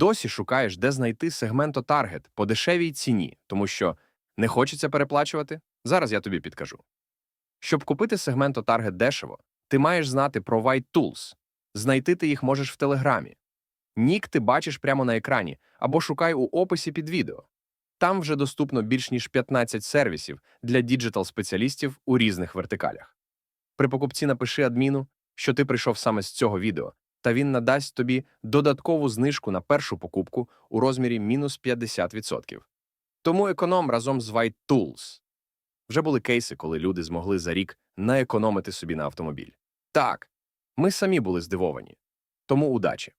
досі шукаєш, де знайти сегменто-таргет по дешевій ціні, тому що не хочеться переплачувати? Зараз я тобі підкажу. Щоб купити сегменто-таргет дешево, ти маєш знати про White Tools. Знайти ти їх можеш в Телеграмі. Нік ти бачиш прямо на екрані або шукай у описі під відео. Там вже доступно більш ніж 15 сервісів для діджитал-спеціалістів у різних вертикалях. При покупці напиши адміну, що ти прийшов саме з цього відео, та він надасть тобі додаткову знижку на першу покупку у розмірі мінус 50%. Тому економ разом з White Tools. Вже були кейси, коли люди змогли за рік наекономити собі на автомобіль. Так, ми самі були здивовані. Тому удачі!